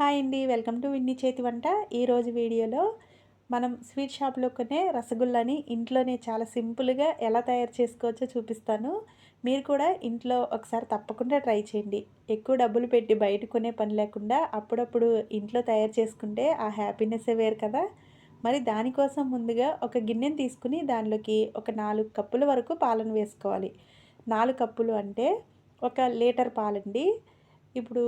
Hi అండి welcome to విన్ని చేతి వంట. ఈరోజు వీడియోలో మనం స్వీట్ షాప్లో కొనే రసగుల్లాని ఇంట్లోనే చాలా సింపుల్గా ఎలా తయారు చేసుకోవచ్చో చూపిస్తాను. మీరు కూడా ఇంట్లో ఒకసారి తప్పకుండా ట్రై చేయండి. ఎక్కువ డబ్బులు పెట్టి బయట కొనే పని లేకుండా అప్పుడప్పుడు ఇంట్లో తయారు చేసుకుంటే ఆ హ్యాపీనెస్సే వేరు కదా. మరి దానికోసం ముందుగా ఒక గిన్నెని తీసుకుని దానిలోకి ఒక నాలుగు కప్పుల వరకు పాలను వేసుకోవాలి. నాలుగు కప్పులు అంటే ఒక లీటర్ పాలండి. ఇప్పుడు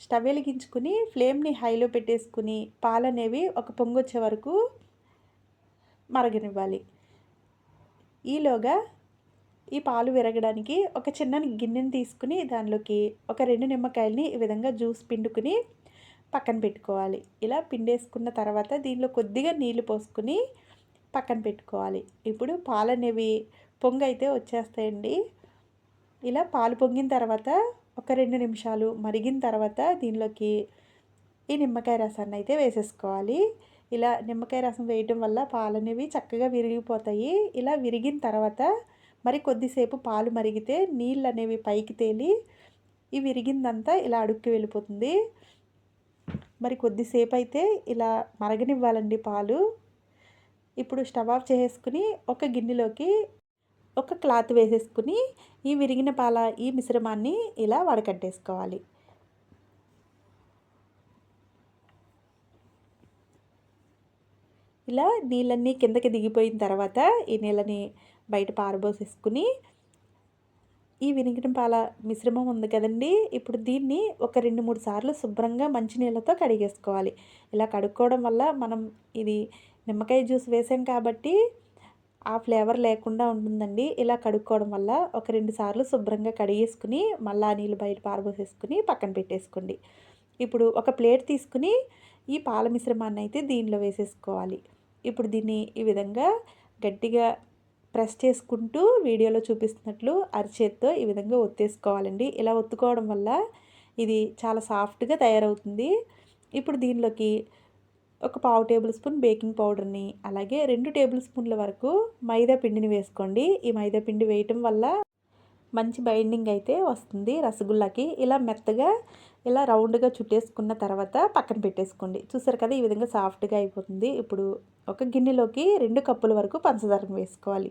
స్టవ్ వెలిగించుకుని ఫ్లేమ్ని హైలో పెట్టేసుకుని పాలు అనేవి ఒక పొంగు వచ్చే వరకు మరగనివ్వాలి. ఈలోగా ఈ పాలు విరగడానికి ఒక చిన్న గిన్నెని తీసుకుని దానిలోకి ఒక రెండు నిమ్మకాయలని ఈ విధంగా జ్యూస్ పిండుకుని పక్కన పెట్టుకోవాలి. ఇలా పిండేసుకున్న తర్వాత దీనిలో కొద్దిగా నీళ్ళు పోసుకుని పక్కన పెట్టుకోవాలి. ఇప్పుడు పాలు అనేవి పొంగు అయితే వచ్చేస్తాయండి. ఇలా పాలు పొంగిన తర్వాత ఒక రెండు నిమిషాలు మరిగిన తర్వాత దీనిలోకి ఈ నిమ్మకాయ రసాన్ని అయితే వేసేసుకోవాలి. ఇలా నిమ్మకాయ రసం వేయటం వల్ల పాలు అనేవి చక్కగా విరిగిపోతాయి. ఇలా విరిగిన తర్వాత మరి కొద్దిసేపు పాలు మరిగితే నీళ్ళు అనేవి పైకి తేలి ఈ విరిగిందంతా ఇలా అడుక్కి వెళ్ళిపోతుంది. మరి కొద్దిసేపు అయితే ఇలా మరగనివ్వాలండి పాలు. ఇప్పుడు స్టవ్ ఆఫ్ చేసుకుని ఒక గిన్నెలోకి ఒక క్లాత్ వేసేసుకుని ఈ విరిగిన పాల ఈ మిశ్రమాన్ని ఇలా వడకట్టేసుకోవాలి. ఇలా నీళ్ళన్నీ కిందకి దిగిపోయిన తర్వాత ఈ నీళ్ళని బయట పారబోసేసుకుని ఈ వినిగిన పాల మిశ్రమం ఉంది కదండి ఇప్పుడు దీన్ని ఒక రెండు మూడు సార్లు శుభ్రంగా మంచినీళ్ళతో కడిగేసుకోవాలి. ఇలా కడుక్కోవడం వల్ల మనం ఇది నిమ్మకాయ జ్యూస్ వేసాం కాబట్టి ఆ ఫ్లేవర్ లేకుండా ఉంటుందండి. ఇలా కడుక్కోవడం వల్ల ఒక రెండు సార్లు శుభ్రంగా కడిగేసుకుని మళ్ళీ ఆ నీళ్ళు బయట పారబోసేసుకుని పక్కన పెట్టేసుకోండి. ఇప్పుడు ఒక ప్లేట్ తీసుకుని ఈ పాల మిశ్రమాన్ని అయితే దీనిలో వేసేసుకోవాలి. ఇప్పుడు దీన్ని ఈ విధంగా గట్టిగా ప్రెస్ చేసుకుంటూ వీడియోలో చూపిస్తున్నట్లు అరిచేత్తో ఈ విధంగా ఒత్తేసుకోవాలండి. ఇలా ఒత్తుకోవడం వల్ల ఇది చాలా సాఫ్ట్గా తయారవుతుంది. ఇప్పుడు దీనిలోకి ఒక పావు టేబుల్ స్పూన్ బేకింగ్ పౌడర్ని అలాగే రెండు టేబుల్ స్పూన్ల వరకు మైదా పిండిని వేసుకోండి. ఈ మైదా పిండి వేయటం వల్ల మంచి బైండింగ్ అయితే వస్తుంది రసగుల్లాకి. ఇలా మెత్తగా ఇలా రౌండ్గా చుట్టేసుకున్న తర్వాత పక్కన పెట్టేసుకోండి. చూసారు కదా ఈ విధంగా సాఫ్ట్గా అయిపోతుంది. ఇప్పుడు ఒక గిన్నెలోకి రెండు కప్పుల వరకు పంచదారను వేసుకోవాలి.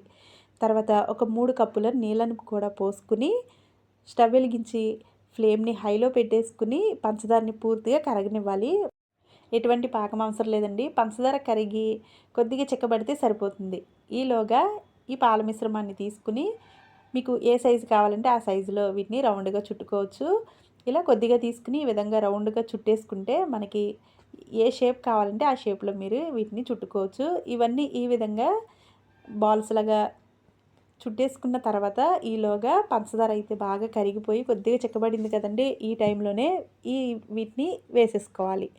తర్వాత ఒక మూడు కప్పుల నీళ్ళను కూడా పోసుకుని స్టవ్ వెలిగించి ఫ్లేమ్ని హైలో పెట్టేసుకుని పంచదారని పూర్తిగా కరగనివ్వాలి. ఎటువంటి పాకం అవసరం లేదండి. పంచదార కరిగి కొద్దిగా చిక్కబడితే సరిపోతుంది. ఈలోగా ఈ పాల మిశ్రమాన్ని తీసుకుని మీకు ఏ సైజు కావాలంటే ఆ సైజులో వీటిని రౌండ్గా చుట్టుకోవచ్చు. ఇలా కొద్దిగా తీసుకుని ఈ విధంగా రౌండ్గా చుట్టేసుకుంటే మనకి ఏ షేప్ కావాలంటే ఆ షేప్లో మీరు వీటిని చుట్టుకోవచ్చు. ఇవన్నీ ఈ విధంగా బాల్స్ లాగా చుట్టేసుకున్న తర్వాత ఈలోగా పంచదార అయితే బాగా కరిగిపోయి కొద్దిగా చిక్కబడింది కదండి ఈ టైంలోనే ఈ వీటిని వేసేసుకోవాలి.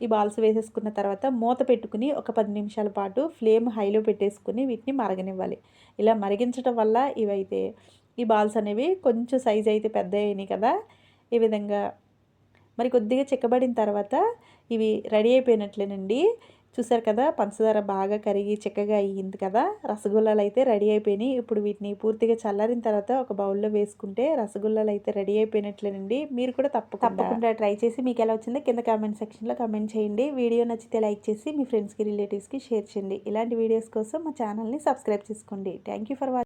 ఈ బాల్స్ వేసేసుకున్న తర్వాత మూత పెట్టుకుని ఒక పది నిమిషాల పాటు ఫ్లేమ్ హైలో పెట్టేసుకుని వీటిని మరగనివ్వాలి. ఇలా మరిగించడం వల్ల ఇవైతే ఈ బాల్స్ అనేవి కొంచెం సైజ్ అయితే పెద్ద అయినాయి కదా. ఈ విధంగా మరి కొద్దిగా చిక్కబడిన తర్వాత ఇవి రెడీ అయిపోయినట్లేనండి. చూసారు కదా పంచదార బాగా కరిగి చిక్కగా అయ్యింది కదా రసగుల్లాలు అయితే రెడీ అయిపోయినాయి. ఇప్పుడు వీటిని పూర్తిగా చల్లారిన తర్వాత ఒక బౌల్లో వేసుకుంటే రసగుల్లాలు అయితే రెడీ అయిపోయినట్లేనండి. మీరు కూడా తప్ప తప్పకుండా ట్రై చేసి మీకు ఎలా వచ్చిందో కింద కామెంట్ సెక్షన్లో కామెంట్ చేయండి. వీడియో నచ్చితే లైక్ చేసి మీ ఫ్రెండ్స్కి రిలేటివ్స్కి షేర్ చేయండి. ఇలాంటి వీడియోస్ కోసం మా ఛానల్ని సబ్స్క్రైబ్ చేసుకోండి. Thank for watching